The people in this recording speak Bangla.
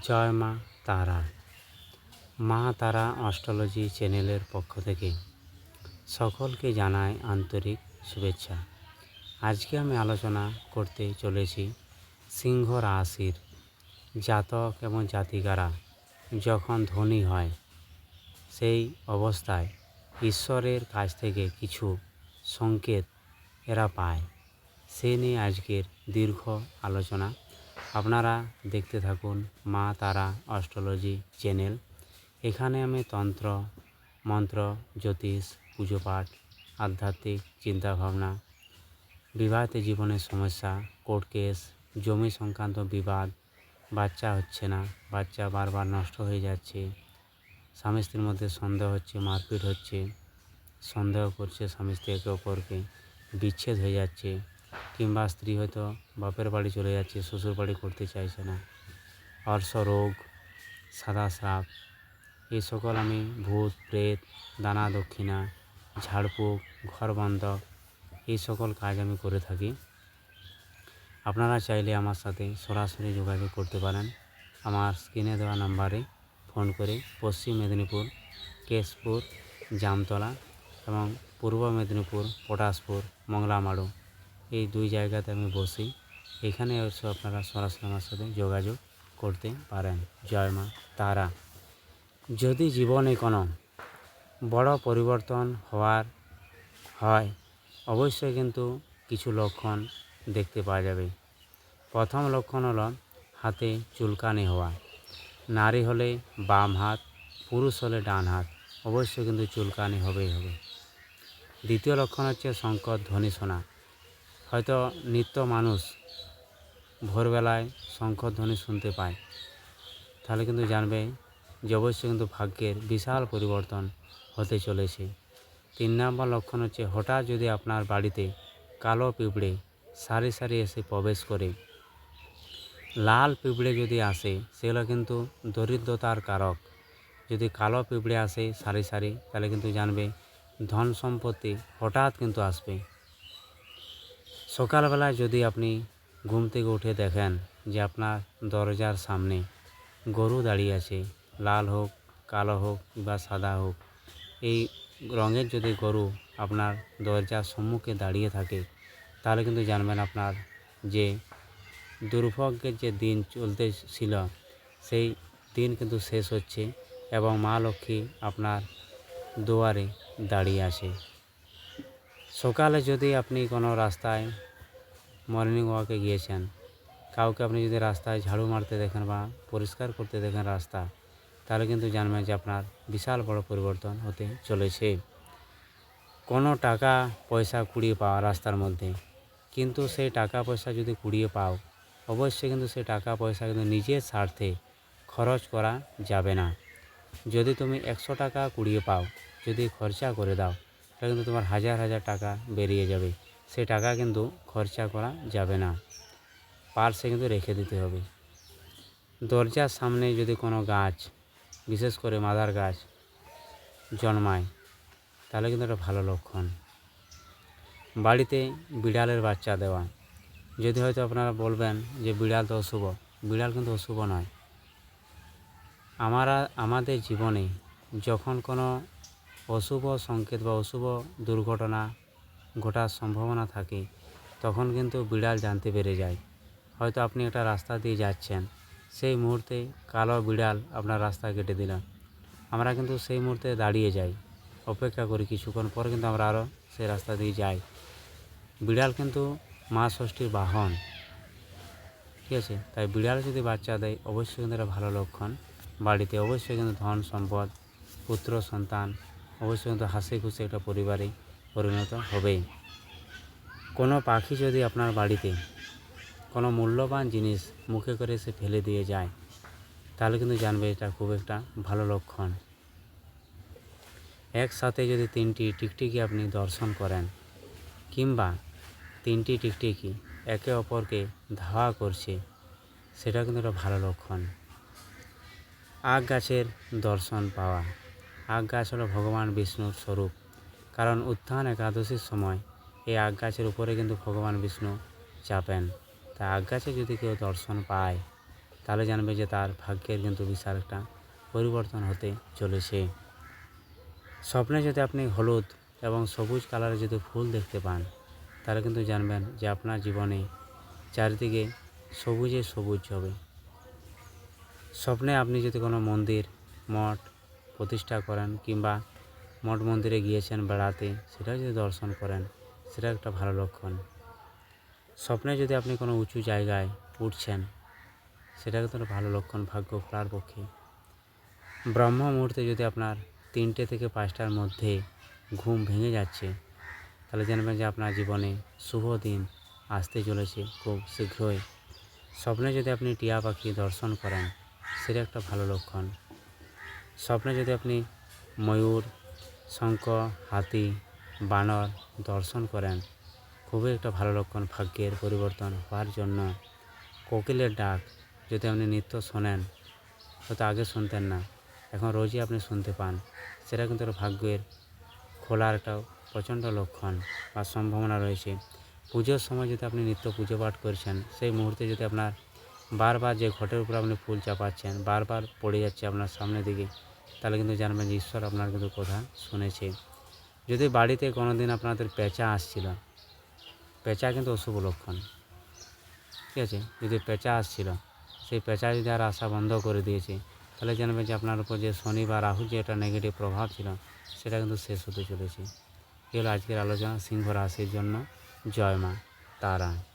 জয় মা তারা। মা তারা অস্ট্রোলজি চ্যানেলের পক্ষ থেকে সকলকে জানায় আন্তরিক শুভেচ্ছা। আজকে আমি আলোচনা করতে চলেছি সিংহ রাশির জাতক এবং জাতিকারা যখন ধনী হয়, সেই অবস্থায় ঈশ্বরের কাছ থেকে কিছু সংকেত এরা পায়। সে নিয়ে আজকের দীর্ঘ আলোচনা আপনারা দেখতে থাকুন মা তারা অস্ট্রোলজি চ্যানেল। এখানে আমি তন্ত্র, মন্ত্র, জ্যোতিষ, পুজো পাঠ, আধ্যাত্মিক চিন্তাভাবনা, বিবাহিত জীবনের সমস্যা, কোর্ট কেস, জমি সংক্রান্ত বিবাদ, বাচ্চা হচ্ছে না, বাচ্চা বারবার নষ্ট হয়ে যাচ্ছে, স্বামী স্ত্রীর মধ্যে সন্দেহ হচ্ছে, মারপিট হচ্ছে, সন্দেহ করছে স্বামী স্ত্রী একে অপরকে, বিচ্ছেদ হয়ে যাচ্ছে কিংবা স্ত্রী হয়তো বাপের বাড়ি চলে যাচ্ছে, শ্বশুর বাড়ি করতে চাইছে না। অর্শ রোগ, সাদা স্রাব এই সকল আমি ভূত, প্রেত, দানা, দক্ষিণা, ঝাড়ফুঁক ঘর বন্ধ এই সকল কাজ আমি করে থাকি। আপনারা চাইলে আমার সাথে সরাসরি যোগাযোগ করতে পারেন। আমার স্ক্রিনে দেওয়া নাম্বারে ফোন করে পশ্চিম মেদিনীপুর, কেশপুর, জামতলা এবং পূর্ব মেদিনীপুর, পটাশপুর, মংলামাড়ু। এই দুই জায়গাতে আমি বসি। এখানে অবশ্য আপনারা সরাসরি আমার সাথে যোগাযোগ করতে পারেন। জয় মা তারা। যদি জীবনে কোনো বড় পরিবর্তন হওয়ার হয়, অবশ্যই কিন্তু কিছু লক্ষণ দেখতে পাওয়া যাবে। প্রথম লক্ষণ হলো হাতে চুলকানি হওয়া। নারী হলে বাম হাত, পুরুষ হলে ডান হাত, অবশ্যই কিন্তু চুলকানি হবেই হবে। দ্বিতীয় লক্ষণ হচ্ছে সংকট, ধ্বনি শোনা। হয়তো নিত্য মানুষ ভোরবেলায় শঙ্খধ্বনি শুনতে পায়। তাহলে কিন্তু জানবে যে অবশ্যই কিন্তু ভাগ্যের বিশাল পরিবর্তন হতে চলেছে। তিন নম্বর লক্ষণ হচ্ছে হঠাৎ যদি আপনার বাড়িতে কালো পিঁপড়ে সারি সারি এসে প্রবেশ করে, লাল পিঁপড়ে যদি আসে, সেগুলো কিন্তু দরিদ্রতার কারক। যদি কালো পিঁপড়ে আসে সারি সারি, তাহলে কিন্তু জানবে ধন সম্পত্তি হঠাৎ কিন্তু আসবে। সকালবেলায় যদি আপনি ঘুম থেকে উঠে দেখেন যে আপনার দরজার সামনে গরু দাঁড়িয়ে আছে, লাল হোক, কালো হোক বা সাদা হোক, এই রঙের যদি গরু আপনার দরজার সম্মুখে দাঁড়িয়ে থাকে, তাহলে কিন্তু জানবেন আপনার যে দুর্ভাগ্যের যে দিন চলতে ছিল সেই দিন কিন্তু শেষ হচ্ছে এবং মা লক্ষ্মী আপনার দুয়ারে দাঁড়িয়ে আছে। সকালে যদি আপনি কোনো রাস্তায় মর্নিং ওয়াকে গিয়েছেন, কাউকে আপনি যদি রাস্তায় ঝাড়ু মারতে দেখেন বা পরিষ্কার করতে দেখেন রাস্তা, তাহলে কিন্তু জানবেন যে আপনার বিশাল বড় পরিবর্তন হতে চলেছে। কোনো টাকা, পয়সা কুড়িয়ে পাওয়া রাস্তার মধ্যে, কিন্তু সেই টাকা পয়সা যদি কুড়িয়ে পাও, অবশ্যই কিন্তু সেই টাকা পয়সা কিন্তু নিজের স্বার্থে খরচ করা যাবে না। যদি তুমি একশো টাকা কুড়িয়ে পাও, যদি খরচা করে দাও তাহলে কিন্তু তোমার হাজার হাজার টাকা বেরিয়ে যাবে। সেই টাকা কিন্তু খরচা করা যাবে না। পার্সে কিন্তু রেখে দিতে হবে। দরজার সামনে যদি কোনো গাছ, বিশেষ করে মাদার গাছ, জন্মায়, তাহলে কিন্তু একটা ভালো লক্ষণ। বাড়িতে বিড়ালের বাচ্চা দেওয়া। যদি হয়তো আপনারা বলবেন যে বিড়াল তো অশুভ, বিড়াল কিন্তু অশুভ নয়। আমরা, আমাদের জীবনে যখন কোনো অশুভ সংকেত বা অশুভ দুর্ঘটনা ঘটার সম্ভাবনা থাকে, তখন কিন্তু বিড়াল জানতে পেরে যায়। হয়তো আপনি একটা রাস্তা দিয়ে যাচ্ছেন, সেই মুহূর্তে কালো বিড়াল আপনার রাস্তা কেটে দিল। আমরা কিন্তু সেই মুহূর্তে দাঁড়িয়ে যাই, অপেক্ষা করি কিছুক্ষণ পর কিন্তু আমরা আরও সেই রাস্তা দিয়ে যাই। বিড়াল কিন্তু মা ষষ্ঠীর বাহন, ঠিক আছে? তাই বিড়াল যদি বাচ্চা দেয়, অবশ্যই কিন্তু এটা ভালো লক্ষণ। বাড়িতে অবশ্যই কিন্তু ধন সম্পদ, পুত্র সন্তান অবশ্যই কিন্তু হাসি খুশি একটা পরিবারে পরিণত হবেই। কোনো পাখি যদি আপনার বাড়িতে কোনো মূল্যবান জিনিস মুখে করে সে ফেলে দিয়ে যায়, তাহলে কিন্তু জানবে এটা খুব একটা ভালো লক্ষণ। একসাথে যদি তিনটি টিকটিকি আপনি দর্শন করেন কিংবা তিনটি টিকটিকি একে অপরকে ধাওয়া করছে সেটা কিন্তু একটা ভালো লক্ষণ। আগ গাছের দর্শন পাওয়া। গাছ হলো ভগবান বিষ্ণুর স্বরূপ। কারণ উত্থান একাদশীর সময় এই আগ গাছের উপরে কিন্তু ভগবান বিষ্ণু চাপেন। তা আগ গাছে যদি কেউ দর্শন পায়, তাহলে জানবে যে তার ভাগ্যের কিন্তু বিশাল একটা পরিবর্তন হতে চলেছে। স্বপ্নে যদি আপনি হলুদ এবং সবুজ কালারের যদি ফুল দেখতে পান, তাহলে কিন্তু জানবেন যে আপনার জীবনে চারিদিকে সবুজে সবুজ হবে। স্বপ্নে আপনি যদি কোনো মন্দির, মঠ প্রতিষ্ঠা করেন কিংবা মঠ মন্দিরে গিয়েছেন বেড়াতে, সেটাও যদি দর্শন করেন, সেটা একটা ভালো লক্ষণ। স্বপ্নে যদি আপনি কোনো উঁচু জায়গায় উঠছেন সেটা একটা ভালো লক্ষণ, ভাগ্য খোলার পক্ষে। ব্রহ্ম মুহূর্তে যদি আপনার তিনটে থেকে পাঁচটার মধ্যে ঘুম ভেঙে যাচ্ছে, তাহলে জানবেন যে আপনার জীবনে শুভ দিন আসতে চলেছে খুব শীঘ্রই। স্বপ্নে যদি আপনি টিয়া পাখি দর্শন করেন, সেটা একটা ভালো লক্ষণ। স্বপ্নে যদি আপনি ময়ূর, শঙ্খ, হাতি, বানর দর্শন করেন, খুবই একটা ভালো লক্ষণ ভাগ্যের পরিবর্তন হওয়ার জন্য। কোকিলের ডাক যদি আপনি নিত্য শোনেন, হয়তো আগে শুনতেন না, এখন রোজই আপনি শুনতে পান, সেটা কিন্তু ভাগ্যের খোলার একটা প্রচণ্ড লক্ষণ বা সম্ভাবনা রয়েছে। পুজোর সময় যদি আপনি নিত্য পুজো পাঠ করছেন, সেই মুহূর্তে যদি আপনার বারবার যে ঘটের উপর আপনি ফুল চাপাচ্ছেন, বারবার পড়ে যাচ্ছে আপনার সামনের দিকে, তাহলে কিন্তু জানবেন যে ঈশ্বর আপনার কিন্তু কথা শুনেছে। যদি বাড়িতে কোনো দিন আপনাদের পেঁচা আসছিল, পেঁচা কিন্তু অশুভ লক্ষণ। ঠিক আছে? যদি পেঁচা আসছিল, সেই পেঁচা যদি আর আসা বন্ধ করে দিয়েছে, তাহলে জানবেন যে আপনার উপর যে শনি বা রাহু যে একটা নেগেটিভ প্রভাব ছিল, সেটা কিন্তু শেষ হতে চলেছে। এ আজকের আলোচনা সিংহ রাশির জন্য। জয় মা, তারা।